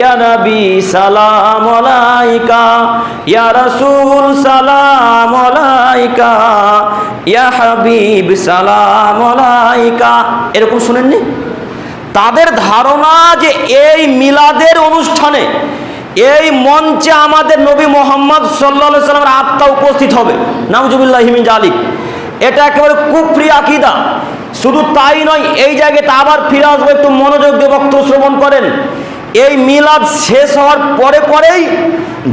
ইয়া এরকম শুনেননি? তাদের ধারণা যে এই মিলাদের অনুষ্ঠানে, এই মঞ্চে আমাদের নবী মোহাম্মদ সাল্লা সাল্লামের আত্মা উপস্থিত হবে। নামজুবিল্লাহ হিমিন জালিক। এটা একেবারে কুফরি আকিদা। শুধু তাই নয়, এই জায়গাতে আবার ফিরে আসব, একটু মনোযোগ দিয়ে বক্তব্য শ্রবণ করেন। এই মিলাদ শেষ হওয়ার পরে পরেই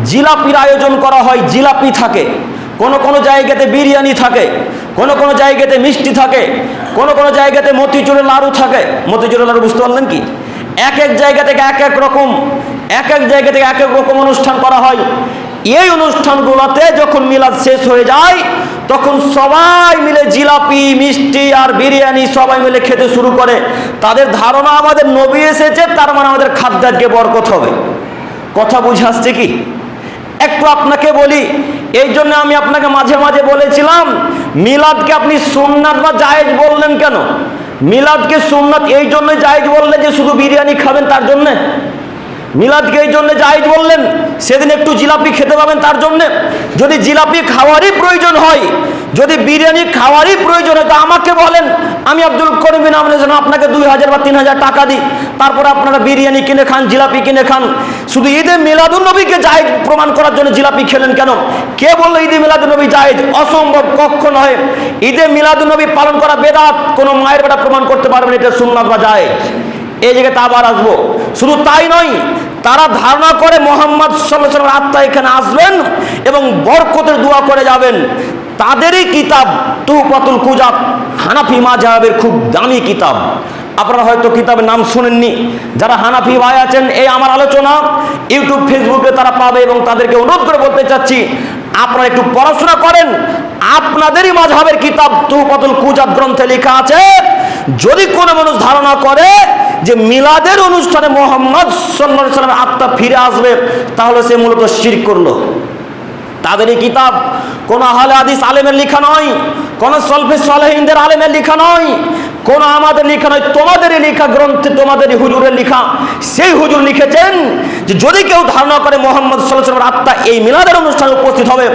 জিলাপির আয়োজন করা হয় জিলাপি থাকে। কোন কোন জায়গাতে বিরিয়ানি থাকে, কোন কোন জায়গাতে মিষ্টি থাকে, কোন কোন জায়গাতে মতিচুরের লাড়ু থাকে। মতিচুরের লাড়ু বুঝতে পারলেন কি? এক এক জায়গা থেকে এক এক রকম, এক এক জায়গা থেকে এক এক রকম অনুষ্ঠান করা হয়। এই অনুষ্ঠানগুলোতে যখন মিলাদ শেষ হয়ে যায় তখন সবাই মিলে জিলাপি, মিষ্টি আর বিরিয়ানি সবাই মিলে খেতে শুরু করে। তাদের ধারণা আমাদের নবী এসেছে, তার মানে আমাদের খাদ্যাজকে বরকত হবে। কথা বুঝে আসছে কি? একটু আপনাকে বলি, এই জন্য আমি আপনাকে মাঝে মাঝে বলেছিলাম, মিলাদকে আপনি সোমনাথ বা জায়েজ বললেন কেন? মিলাদকে সোমনাথ এই জন্য জায়েজ বললেন যে শুধু বিরিয়ানি খাবেন তার জন্যে? মিলাদকে এই জন্য জায়েজ বললেন, সেদিন একটু জিলাপি খেতে পাবেন তার জন্য। যদি জিলাপি খাওয়ারই প্রয়োজন হয়, যদি বিরিয়ানি খাওয়ারই প্রয়োজন হয়, তো আমাকে বলেন, আমি আব্দুল করিম বিন আপনাকে দুই হাজার বা তিন হাজার টাকা দিই। তারপর আপনারা বিরিয়ানি কিনে খান, জিলাপি কিনে খান। শুধু ঈদে মিলাদুল নবীকে জায়েজ প্রমাণ করার জন্য জিলাপি খেলেন কেন? কে বলল ঈদে মিলাদুল নবী জায়েজ অসম্ভব কখন হয়। ঈদে মিলাদুল নবী পালন করা বেদাত, কোনো মায়ের বেটা প্রমাণ করতে পারবেন এটা সুন্নাত বা জায়েজ। এই জায়গাতে আবার আসব। শুধু তাই নয়, তারা ধারণা করে মোহাম্মদ সাল্লাহ আত্মা এখানে আসবেন এবং বরকতের দোয়া করে যাবেন। তাদেরই কিতাব তুহপাতুল কুজাব, হানাফি মাঝাবের খুব দামি কিতাব। আপনারা হয়তো কিতাবের নাম শুনেননি। যারা হানাফি ভাই আছেন, এই আমার আলোচনা ইউটিউব, ফেসবুকে তারা পাবে এবং তাদেরকে অনুরোধ করে বলতে চাচ্ছি, আপনারা একটু পড়াশোনা করেন। আপনাদেরই মাঝহাবের কিতাব তুহপাতুল কুজাব গ্রন্থে লেখা আছে, যদি কোনো মানুষ ধারণা করে যে মিলাদের অনুষ্ঠানে মোহাম্মদ সাল্লাহ সাল্লামের আত্মা ফিরে আসবে, তাহলে সে মূলত শির করল। তাদের এই কিতাব কোন আহলে আদিস আলেমের লেখা নয়, কোন সলফে সলেহিনদের আলেমের লেখা নয়, কোন আমাদের লেখা নয় তোমাদেরই লেখা গ্রন্থে তোমাদেরই হুজুরের লেখা। সেই হুজুর লিখেছেন যে যদি কেউ ধারণা করে মোহাম্মদ সাল্লামের আত্মা এই মিলাদের অনুষ্ঠানে উপস্থিত হবে,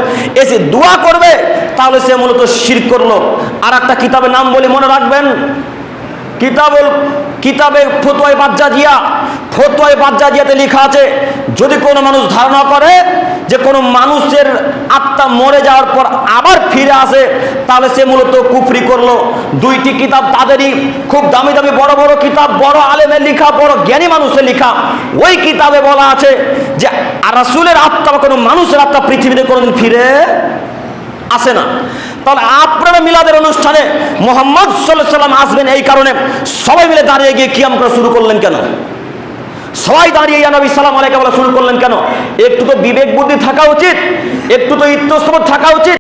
এসে দোয়া করবে, তাহলে সে মূলত শির করল। আর একটা কিতাবের নাম বলে মনে রাখবেন কিতাবুল কিতাবে ফতোয় বাজ্জাজিয়া ফতোয় বাজ্জাজিয়াতে লেখা আছে, যদি কোনো মানুষ ধারণা করে যে কোনো মানুষের আত্মা মরে যাওয়ার পর আবার ফিরে আসে, তাহলে সে মূলত কুফরি করল। দুইটি কিতাব তাদেরই, খুব দামি দামি, বড় বড় কিতাব, বড় আলেমের লেখা, বড় জ্ঞানী মানুষের লেখা। ওই কিতাবে বলা আছে যে রাসুলের আত্মা বা কোনো মানুষের আত্মা পৃথিবীতে কোনোদিন ফিরে আসে না। তাহলে আপনারা মিলাদের অনুষ্ঠানে মোহাম্মদ সাল্লাহ সাল্লাম আসবেন এই কারণে সবাই মিলে দাঁড়িয়ে গিয়ে কিয়াম করা শুরু করলেন কেন? সবাই দাঁড়িয়ে ইয়ানবী সালাম আলাইকে বলা শুরু করলেন কেন? একটু তো বিবেক বুদ্ধি থাকা উচিত, একটু তো ইত্যস্ত থাকা উচিত।